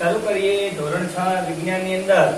શરૂ કરીએ ધોરણ છ વિજ્ઞાનની અંદર.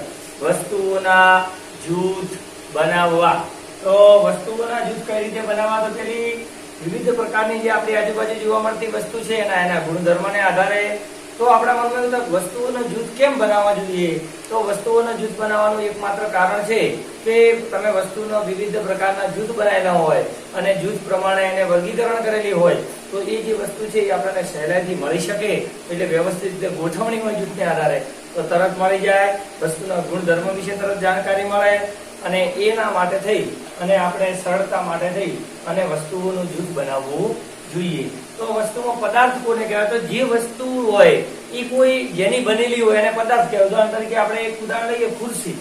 વસ્તુઓના જૂથ બનાવવા. તો વસ્તુઓના જૂથ કઈ રીતે બનાવવા? તો પેલી વિવિધ પ્રકારની જે આપણી આજુબાજુ જોવા મળતી વસ્તુ છે એના એના ગુણધર્મને આધારે તો આપણા મનમાં અંદર વસ્તુઓનું જૂથ કેમ બનાવવા જોઈએ? તો વસ્તુઓના જૂથ બનાવવાનું એકમાત્ર કારણ છે કે તમે વસ્તુનો વિવિધ પ્રકારના જૂથ બનાવેલા હોય અને જૂથ પ્રમાણે એને વર્ગીકરણ કરેલી હોય, તો એ જે વસ્તુ છે એ આપણને સહેલાઈથી મળી શકે એટલે વ્યવસ્થિત રીતે ગોઠવણી હોય જૂથને આધારે. તો તરત મળી જાય, વસ્તુના ગુણધર્મ વિશે તરત જાણકારી મળે અને એના માટે થઈ અને આપણે સરળતા માટે થઈ અને વસ્તુઓનું જૂથ બનાવવું જોઈએ. તો વસ્તુમાં પદાર્થ કોને કહેવાય? તો જે વસ્તુ હોય, એ કોઈ જેની બનેલી હોય એને પદાર્થ કહેવાય. ઉદાહરણ તરીકે આપણે એક ઉદાહરણ લઈએ, ખુરશી.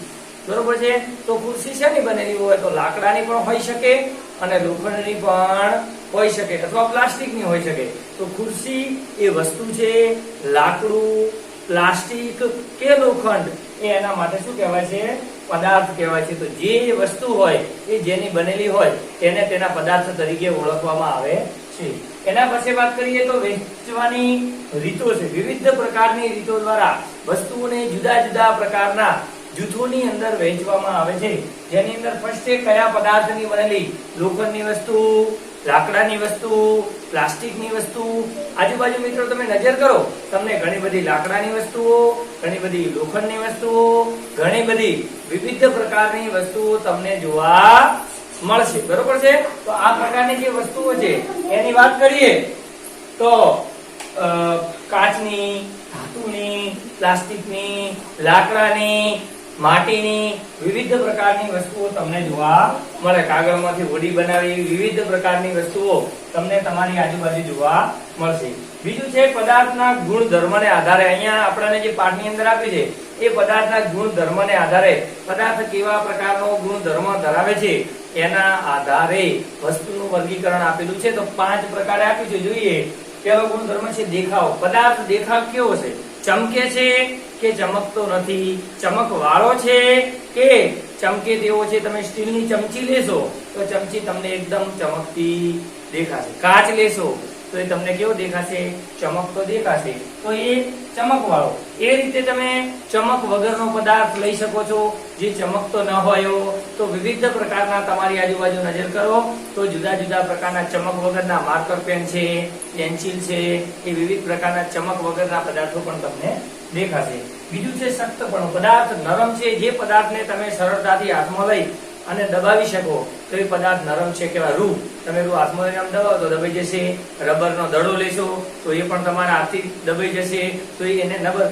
બરોબર છે? તો ખુરશી શેની બનેલી હોય? તો લાકડાની પણ હોઈ શકે અને લોખંડની પણ હોઈ શકે અથવા પ્લાસ્ટિકની હોઈ શકે. તો ખુરશી એ વસ્તુ છે, લાકડું, પ્લાસ્ટિક કે લોખંડ. એ એના માટે શું કહેવાય છે? પદાર્થ કહેવાય છે. તો જે વસ્તુ હોય, એ જેની બનેલી હોય, તેને તેના પદાર્થ તરીકે ઓળખવામાં આવે છે. એના પછી વાત કરીએ તો વેચવાની રીતો છે. વિવિધ પ્રકારની રીતો દ્વારા વસ્તુઓને જુદા જુદા પ્રકારના જૂથોની અંદર વહેંચવામાં આવે છે. જેની અંદર ફર્સ્ટ કયા પદાર્થની બનેલી, લોખંડની વસ્તુ, લાકડાની વસ્તુ, પ્લાસ્ટિકની વસ્તુ. આજુબાજુ મિત્રો તમે નજર કરો, તમને ઘણી બધી લાકડાની વસ્તુઓ, ઘણી બધી લોખંડની વસ્તુઓ, ઘણી બધી વિવિધ પ્રકારની વસ્તુઓ તમને જોવા મળશે. બરોબર છે? તો આ પ્રકારની જે વસ્તુઓ છે, એની વાત કરીએ તો કાચની, ધાતુની, પ્લાસ્ટિકની, લાકડાની, માટીની વિવિધ પ્રકારની વસ્તુઓ તમને જોવા મળે. કાગળમાંથી હોડી બનાવી વિવિધ પ્રકારની વસ્તુઓ તમને તમારી આજુબાજુ જોવા મળશે. બીજું છે પદાર્થના ગુણધર્મને આધારે. અહીંયા આપણને જે પાઠની અંદર આપી છે, એ પદાર્થના ગુણધર્મને આધારે પદાર્થ કેવા પ્રકારનો ગુણધર્મ ધરાવે છે, એના આધારે વસ્તુનું વર્ગીકરણ આપેલું છે. તો પાંચ પ્રકારે આપ્યું છે. જોઈએ પેલો ગુણધર્મ છે? દેખાવ. પદાર્થ દેખાવ કેવો છે? ચમકે છે કે ચમકતો નથી? ચમક વાળો છે કે ચમકે તેવો છે? તમે સ્ટીલની ચમચી લેશો, તો ચમચી તમને એકદમ ચમકતી દેખાશે. કાચ લેશો તો એ તમને કેવો દેખાશે? ચમકતો દેખાશે. તો એ ચમક વાળો એ રીતે તમે ચમક વગરનો પદાર્થ લઈ શકો છો. જે ચમકતો ન હોય તો વિવિધ પ્રકારના તમારી આજુબાજુ નજર કરો. તો જુદા જુદા પ્રકારના ચમક વગરના માર્કર પેન છે, પેન્સિલ છે, એ વિવિધ પ્રકારના ચમક વગરના પદાર્થો પણ તમને દેખાશે. બીજું છે સખ્તપણું પદાર્થ નરમ છે, જે પદાર્થને તમે સરળતાથી હાથમાં લઈ અને દબાવી શકો, તો એ પદાર્થ નરમ છે કેવા રૂ તમે રૂ હાથમાં દબાવો તો દબાઈ જશે, રબરનો દડો લેશો, તો એ પણ તમારા હાથથી દબાઈ જશે, તો એને નબર,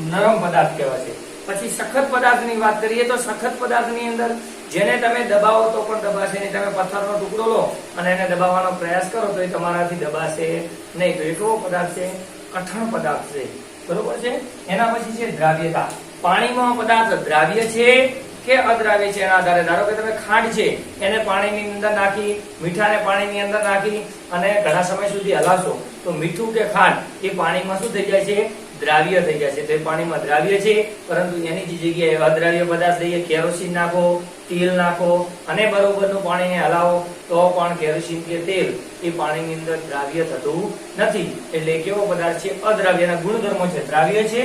નરમ પદાર્થ કહેવાશે. પછી સખત પદાર્થની વાત કરીએ તો સખત પદાર્થની અંદર જેને તમે દબાવો તો પણ દબાશે નહીં. તમે પથ્થરનો ટુકડો લો અને એને દબાવવાનો પ્રયાસ કરો તો એ તમારાથી દબાશે નહીં. તો એ કેવો પદાર્થ છે? કઠણ પદાર્થ છે. બરોબર છે? એના પછી છે દ્રાવ્યતા. પાણીમાં પદાર્થ દ્રાવ્ય છે. કે અદ્રાવ્ય છે એના આધારે. ધારો કે તમે ખાંડ છે, એને પાણીની અંદર નાખી, મીઠાને પાણીની અંદર નાખી અને ઘણા સમય સુધી હલાવશો, તો મીઠું કે ખાંડ એ પાણીમાં શું થઈ જાય છે? દ્રાવ્ય થઈ જાય છે. તો એ પાણીમાં દ્રાવ્ય છે, પરંતુ એની જે જગ્યાએ અદ્રાવ્ય પદાર્થ લઈએ, કેરોસીન નાખો, તેલ નાખો અને બરોબરનું પાણીને હલાવો, તો પણ કેરોસીન કે તેલ એ પાણીની અંદર દ્રાવ્ય થતું નથી. એટલે કેવો પદાર્થ છે? અદ્રાવ્યના ગુણધર્મો છે. દ્રાવ્ય છે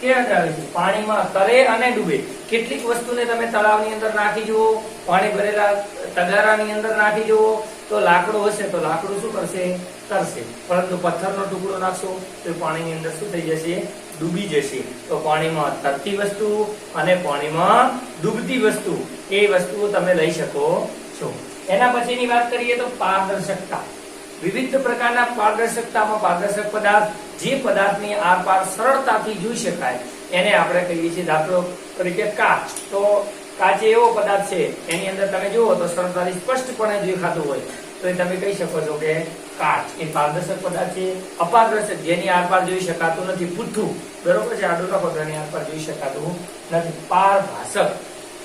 કે અદ્રાવ્ય છે? પાણીમાં તરે અને ડૂબે. કેટલીક વસ્તુને તમે તળાવની અંદર નાખી જુઓ, પાણી ભરેલા તગારાની અંદર નાખી જુઓ, તો લાકડું હશે, તો લાકડું શું કરશે? તરશે. પરંતુ પથ્થરનો ટુકડો નાખશો, તો પાણીની અંદર શું થઈ જશે? ડૂબી જશે. તો પાણીમાં તરતી વસ્તુ અને પાણીમાં ડૂબતી વસ્તુ. એ વસ્તુઓ તમે લઈ શકો છો. એના પછીની વાત કરીએ તો પારદર્શકતા. વિવિધ પ્રકારના પારદર્શકતામાં પારદર્શક પદાર્થ, જે પદાર્થની આરપાર સરળતાથી જોઈ શકાય, એને આપણે કહીએ છીએ દાખલો તરીકે કાચ. તો કાચ એવો પદાર્થ છે, એની અંદર તમે જુઓ તો સરળતાથી સ્પષ્ટપણે દેખાતું હોય. તો એ તમે કહી શકો છો કે કાચ એ પારદર્શક પદાર્થ છે, અપારદર્શક, જેની આરપાર જોઈ શકાતું નથી, પૂઠું. બરોબર છે આડું લખો તો એની આરપાર જોઈ શકાતું નથી. પારભાષક.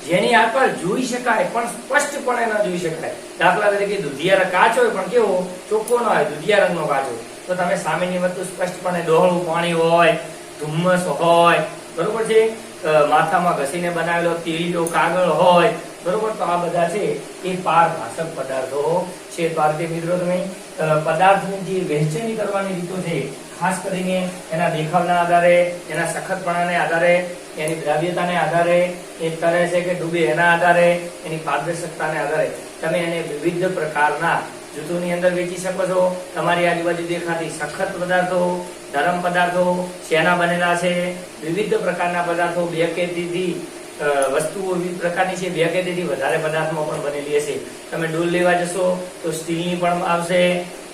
જેની આરપાર જોઈ શકાય, પણ સ્પષ્ટપણે ન જોઈ શકાય. દાખલા તરીકે દુધિયા કાચ હોય, પણ કેવો? ચોખ્ખો ન હોય દુધિયા રંગનો કાચ હોય. તો તમે સામેની વસ્તુ સ્પષ્ટપણે ડોહળું પાણી હોય, ધુમ્મસ હોય, બરોબર છે? માથામાં ઘસીને બનાવેલો તેલીલો કાગળ હોય, બરોબર? તો આ બધા છે એ પારભાષક પદાર્થો. છે ભારતીય મિત્રો તમે પદાર્થની જે વહેંચણી કરવાની રીતો છે, ખાસ કરીને એના દેખાવના આધારે, એના સખતપણાને આધારે, એની દ્રાવ્યતાને આધારે, એ તરે છે કે ડૂબે એના આધારે, એની પારદર્શકતાને આધારે. તમે એને વિવિધ પ્રકારના જૂથોની અંદર વેચી શકો છો. તમારી આજુબાજુ દેખાતી સખત પદાર્થો નરમ પદાર્થો શેના બનેલા છે? વિવિધ પ્રકારના પદાર્થો બે કે તેથી વસ્તુઓ વિવિધ પ્રકારની છે. બે કે તેથી વધારે પદાર્થમાં પણ બનેલી હશે. તમે ડોલ લેવા જશો તો સ્ટીલની પણ આવશે,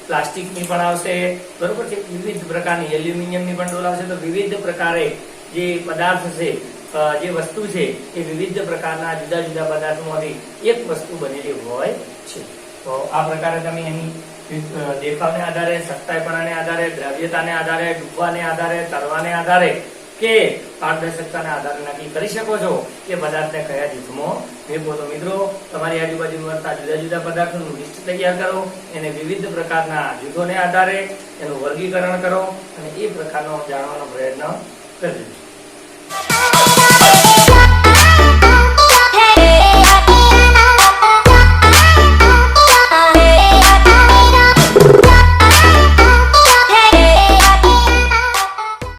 પ્લાસ્ટિકની પણ આવશે. બરોબર છે? વિવિધ પ્રકારની, એલ્યુમિનિયમની પણ ડોલ આવશે. તો વિવિધ પ્રકારે જે પદાર્થ છે જે વસ્તુ છે, એ વિવિધ પ્રકારના જુદા જુદા પદાર્થોમાંથી એક વસ્તુ બનેલી હોય છે. તો આ પ્રકારે તમે એની અ, દેખાવને આધારે સખ્તાઈપણાને આધારે દ્રવ્યતાને આધારે ડૂબવાને આધારે તરવાને આધારે કે પારદર્શકતાના આધારે નક્કી કરી શકો છો કે પદાર્થને કયા જૂથમાં ભેગવો તો મિત્રો તમારી આજુબાજુ મળતા જુદા જુદા પદાર્થોનું લિસ્ટ તૈયાર કરો એને વિવિધ પ્રકારના જૂથોને આધારે એનું વર્ગીકરણ કરો અને એ પ્રકારનો જાણવાનો પ્રયત્ન કરજો.